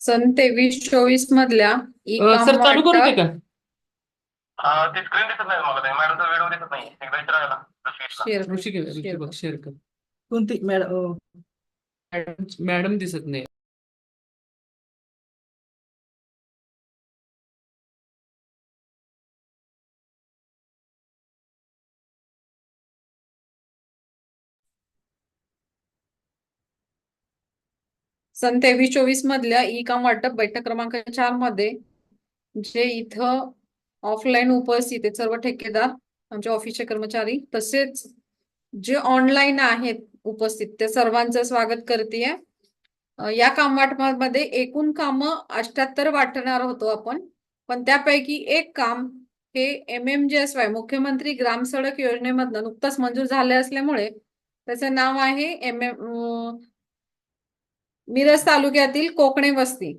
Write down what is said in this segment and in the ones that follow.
सन तेवीस चोवीस मधल्या ई सर चालू करू का? अं, ते स्क्रीन दिसत नाही मला ते. मॅडमचा व्हिडिओ दिसत नाही. एकदा विचारायला ना ऋषिकेशला. शेअर कर, शेअर कोणती? मॅडम मॅडम मॅडम दिसत नाही. सन तेवीस चोवीस मधल्या ई काम वाटप बैठक क्रमांक चारमध्ये जे इथं ऑफलाईन उपस्थित आहेत सर्व ठेकेदार आमचे ऑफिसचे कर्मचारी तसेच जे ऑनलाईन आहेत उपस्थित ते सर्वांचं स्वागत करते या काम वाटपामध्ये एकूण कामं अष्ट्याहत्तर वाटणार होतो आपण पण त्यापैकी एक काम हे M M J S Y मुख्यमंत्री ग्राम सडक योजनेमधनं नुकतंच मंजूर झाले असल्यामुळे त्याचं नाव आहे एम एम मिरज तालुक्यातील कोकणे वस्ती.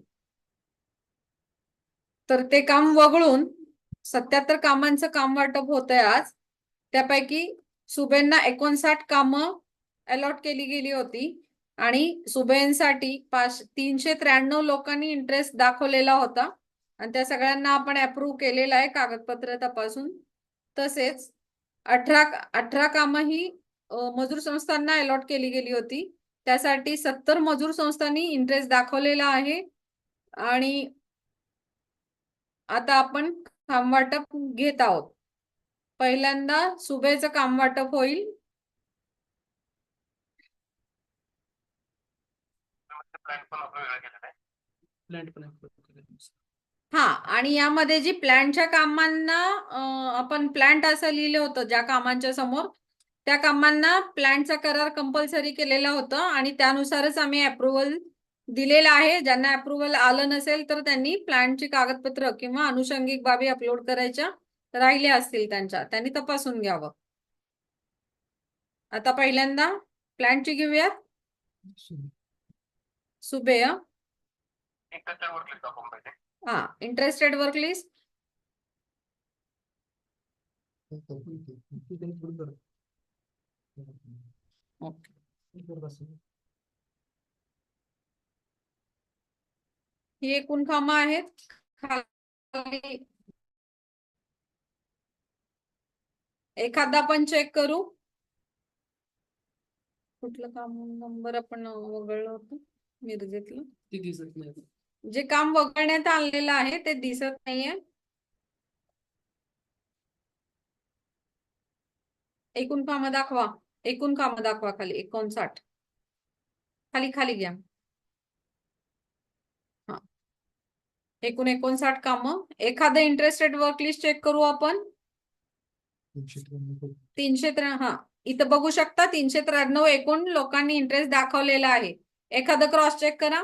तर ते काम वगळून सत्याहत्तर कामांचं काम वाटप होत आहे आज. त्यापैकी सुबेंना एकोणसाठ कामं अलॉट केली गेली होती. आणि सुबेंसाठी पाच तीनशे त्र्याण्णव लोकांनी इंटरेस्ट दाखवलेला होता. आणि त्या सगळ्यांना आपण अप्रूव्ह केलेलं आहे कागदपत्र तपासून. तसेच अठरा अठरा कामं ही मजूर संस्थांना अलॉट केली गेली होती. त्यासाठी सत्तर मजूर संस्थांनी इंटरेस्ट दाखवलेला आहे. आणि आता आपण काम वाटप घेत आहोत. पहिल्यांदा सुबेचं काम वाटप होईल. हा आणि यामध्ये जी प्लॅनच्या कामांना आपण प्लॅन्ट असं लिहिलं होतं ज्या कामांच्या समोर त्या कामांना प्लॅनचा करार कंपल्सरी केलेला होता आणि त्यानुसारच आम्ही अप्रुव्हल दिलेला आहे. ज्यांना अप्रुव्हल आलं नसेल तर त्यांनी प्लॅनची कागदपत्र किंवा अनुषंगिक बाबी अपलोड करायच्या राहिल्या असतील त्यांच्या. त्यांनी तपासून घ्यावं. आता पहिल्यांदा प्लॅनची घेऊयात. सुबे हा इंटरेस्टेड वर्क लिस्ट ही एकूण कामं आहेत. खाली एखादा आपण चेक करू. कुठलं काम नंबर आपण वगळलं होतं मिरजेतलं. ती दिसत नाही जे काम वगळण्यात आलेलं आहे ते दिसत नाहीये. एकूण कामं दाखवा. एकूण काम दाखवा खाली एकोणसाठ. खाली खाली घ्या. हा. एकूण एकोणसाठ काम. एखादं इंटरेस्टेड वर्क लिस्ट चेक करू आपण. तीनशे हा. इथं बघू शकता तीनशे त्र्याण्णव एकूण लोकांनी इंटरेस्ट दाखवलेला आहे. एखादं क्रॉस चेक करा.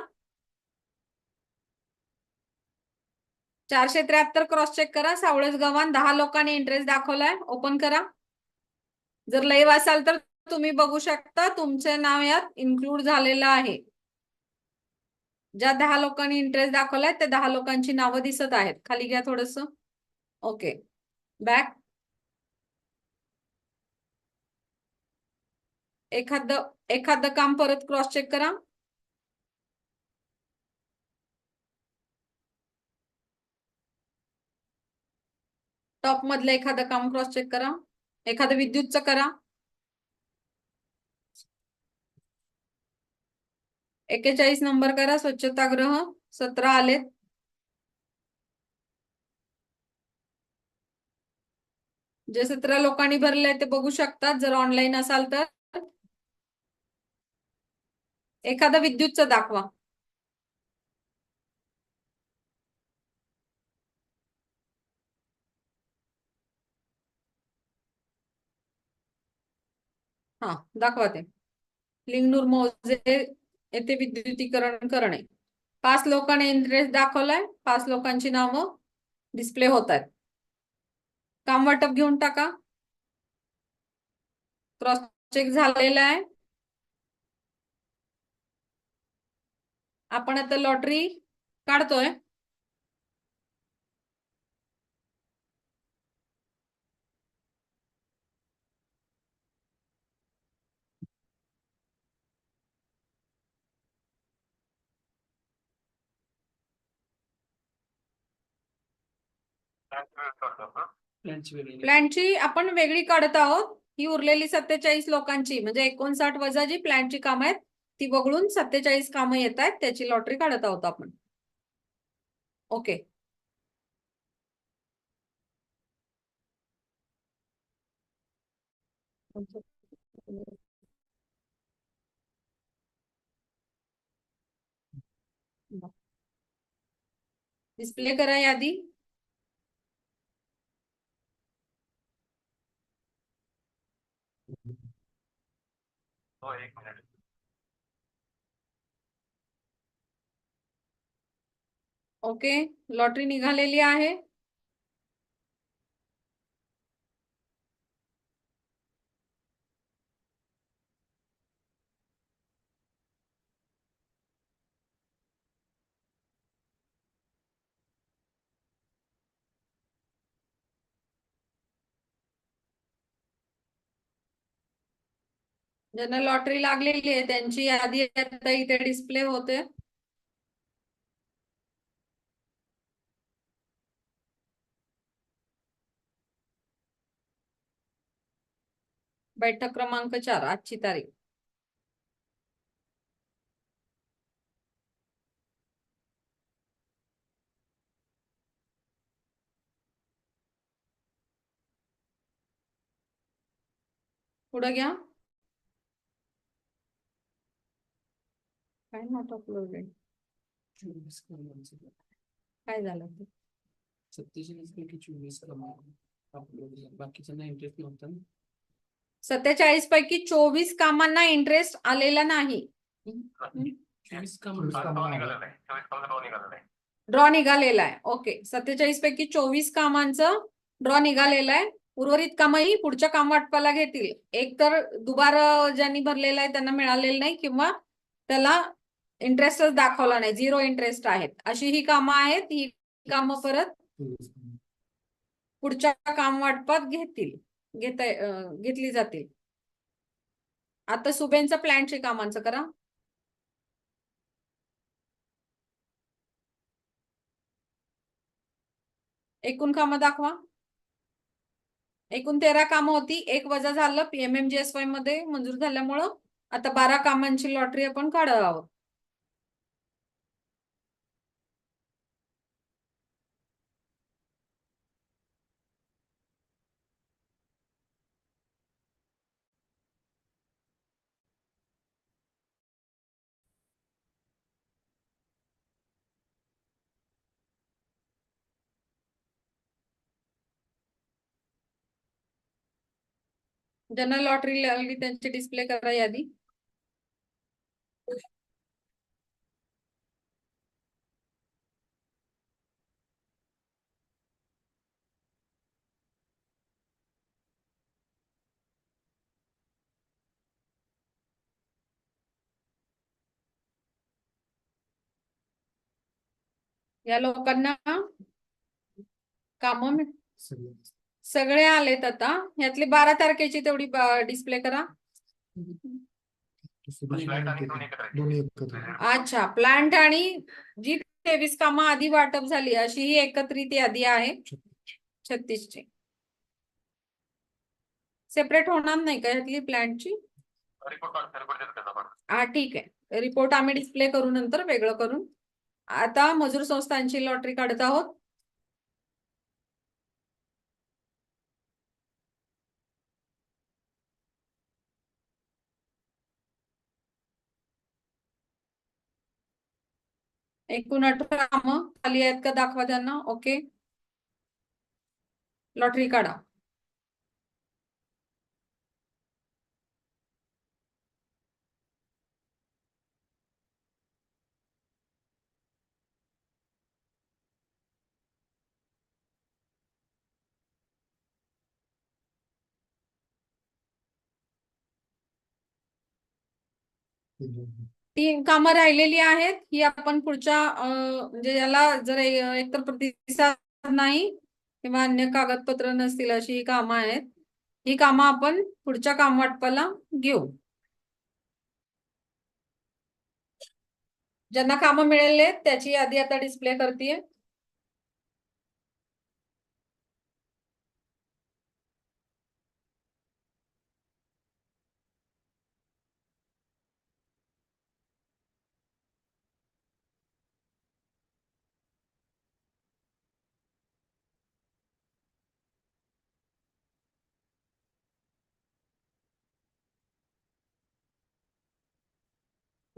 चारशे त्र्याहत्तर क्रॉस चेक करा. सावळेस गव्हाण दहा लोकांनी इंटरेस्ट दाखवलाय. ओपन करा. जर लाईव्ह असाल तर तुम्ही बघू शकता तुमचे नाव यात इन्क्लूड झालेलं आहे. ज्या दहा लोकांनी इंटरेस्ट दाखवलाय त्या दहा लोकांची नावं दिसत आहेत. खाली घ्या थोडस. ओके बॅक एखाद एखाद काम परत क्रॉस चेक करा. टॉप मधलं एखादं काम क्रॉस चेक करा. एखादं विद्युतचं करा. एकेचाळीस नंबर करा स्वच्छतागृह सतरा आलेत. जे सतरा लोकांनी भरले ते बघू शकतात जर ऑनलाईन असाल तर. एखादा विद्युतचा दाखवा. हा दाखवा ते. लिंगनूर मौजे येथे विद्युतीकरण करणे. पाच लोकांनी इंटरेस्ट दाखवलाय. पाच लोकांची नावं डिस्प्ले होत आहेत काम वाटप घेऊन टाका. क्रॉस चेक झालेला आहे. आपण आता लॉटरी काढतोय. प्लॅनची आपण वेगळी काढत आहोत. ही उरलेली सत्तेचाळीस लोकांची म्हणजे एकोणसाठ वजा जी प्लॅनची कामं आहेत ती वगळून सत्तेचाळीस कामं येत आहेत त्याची लॉटरी काढत आहोत आपण. ओके डिस्प्ले करा यादी. हो एक मिनिट. ओके लॉटरी निघालेली आहे. ज्यांना लॉटरी लागलेली आहे त्यांची यादी आता इथे डिस्प्ले होते. बैठक क्रमांक चार आजची तारीख. पुढे घ्या. काय नॉट अपलोडेड चोवीस क्रमांक काय झालं ते? सत्तेचाळीस पैकी चोवीस क्रमांक अपलोड बाकीच्यांना इंटरेस्ट नव्हता ना? सत्तेचाळीस पैकी चोवीस कामांना इंटरेस्ट आलेला नाही. चोवीस हा, ड्रॉ निघालेला आहे. ओके सत्तेचाळीस पैकी चोवीस कामांचं ड्रॉ निघालेलं आहे. उर्वरित कामही पुढच्या काम वाटपाला घेतील. एक तर दुबार ज्यांनी भरलेलं आहे त्यांना मिळालेलं नाही किंवा त्याला इंटरेस्टच दाखवला नाही. झिरो इंटरेस्ट आहेत. अशी ही कामं आहेत. ही कामं परत पुढच्या काम वाटपात घेतील. घेता घेतली जातील. आता सुबेनचं प्लॅनचे कामांचं करा. एकूण कामं दाखवा. एकूण तेरा कामं होती. एक वजा झालं. पीएमएमजीएसवायमध्ये मंजूर झाल्यामुळं आता बारा कामांची लॉटरी आपण काढत आहोत ज्यांना लॉटरी लागली त्यांची डिस्प्ले करा यादी या लोकांना काम सगळे. आलेत आता. यातली बारा तारखेची तेवढी डिस्प्ले करा. अच्छा प्लांट आणि जी तेवीस कामं आधी वाटप झाली अशी ही एकत्रित यादी आहे. छत्तीसची. सेपरेट होणार नाही का यातली प्लांटची हा ठीक आहे. रिपोर्ट आम्ही डिस्प्ले करू नंतर वेगळं करून. आता मजूर संस्थांची लॉटरी काढत आहोत. एकूण अठरा कामं खाली आहेत का दाखवा त्यांना ओके. लॉटरी काढा. ती कामं राहिलेली आहेत ही आपण पुढच्या म्हणजे याला जर एकतर प्रतिसाद नाही किंवा अन्य कागदपत्र नसतील अशी ही कामं आहेत ही कामं आपण पुढच्या काम वाटपाला घेऊ. ज्यांना कामं मिळाले त्याची यादी आता डिस्प्ले करते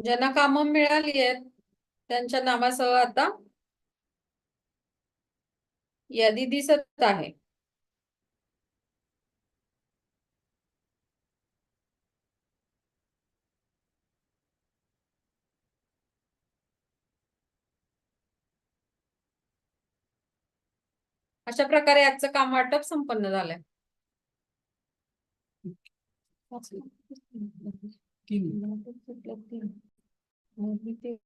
ज्यांना कामं मिळाली आहेत त्यांच्या नावासह आता यादी दिसत आहे. अशा प्रकारे आजचं काम वाटप संपन्न झालंय. तीन. mobilité